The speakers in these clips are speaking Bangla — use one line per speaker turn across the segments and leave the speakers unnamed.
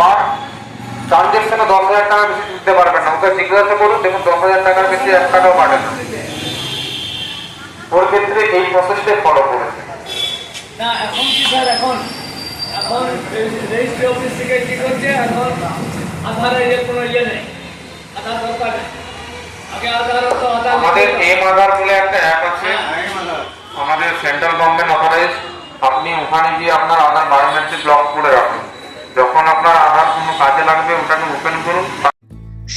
পার ট্রানজেকশনে দশ হাজার টাকা বেশি দিতে পারবেন না। ওকে জিজ্ঞাসা করুন দেখুন দশ হাজার টাকার বেশি এক টাকাও না। ওর ক্ষেত্রে এই প্রসেসটাই ফলো করেছে।
না এখন কি স্যার এখন এখন রেজিস্ট্রি অফিস থেকে কি করছে? এখন আধারের যে কোনো ইয়ে নেই। আধার দরকার নেই। আগে আধার তো আধার
আমাদের এম আধার বলে একটা অ্যাপ আছে। আমাদের সেন্ট্রাল গভর্নমেন্ট অথরাইজ আপনি ওখানে গিয়ে আপনার আধার বায়োমেট্রিক ব্লক করে রাখুন। যখন আপনার কোনো কাজে লাগবে, ওটাকে ওপেন করুন।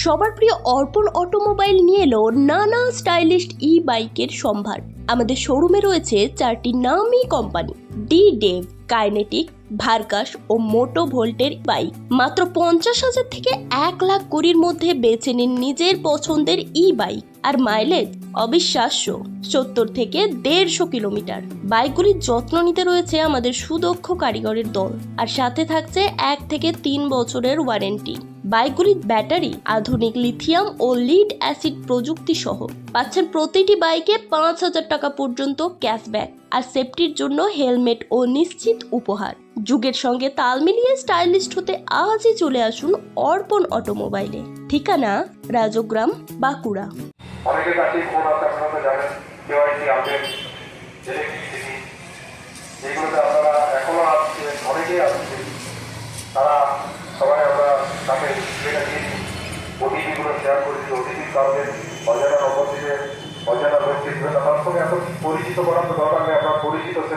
সবার প্রিয় অর্পণ অটোমোবাইল নিয়ে এলো নানা স্টাইলিশ ই বাইকের সম্ভার। আমাদের শোরুমে রয়েছে চারটি নামি কোম্পানি ডি ডেভ কাইনেটিক ভার্কাস ও মোটো ভোল্টের বাইক মাত্র পঞ্চাশ হাজার থেকে এক লাখ কুড়ির মধ্যে বেছে নিন নিজের পছন্দের ই বাইক আর মাইলেজ অবিশ্বাস্য। সত্তর থেকে দেড়শো কিলোমিটার। বাইকগুলির যত্ন নিতে রয়েছে আমাদের সুদক্ষ কারিগরের দল। আর সাথে থাকছে এক থেকে তিন বছরের ওয়ারেন্টি। বাইকগুলির ব্যাটারি আধুনিক লিথিয়াম ও লিড অ্যাসিড প্রযুক্তি সহ পাচ্ছেন প্রতিটি বাইকে পাঁচ হাজার টাকা পর্যন্ত ক্যাশব্যাক। আর সেফটির জন্য হেলমেট ও নিশ্চিত উপহার। যুগের সঙ্গে তাল মিলিয়ে স্টাইলিস্ট হতে আজই চলে আসুন অর্পণ অটোমোবাইলে। ঠিকানা, রাজগ্রাম, বাঁকুড়া।
অনেকের কাছে ফোন আছে আপনারা জানেন, কেওয়াইসি, আপডেট ইলেকট্রিসিটি যেগুলোতে আপনারা এখনও আসছে অনেকেই আসছে তারা সবাই আমরা তাকে যেটা দিয়েছি ওটিপিগুলো শেয়ার করেছি ওটিপির কারণে অজানা নম্বর থেকে অজানা ব্যক্তি তার সঙ্গে এখন পরিচিত করার তো দরকার নেই, আপনার পরিচিত সে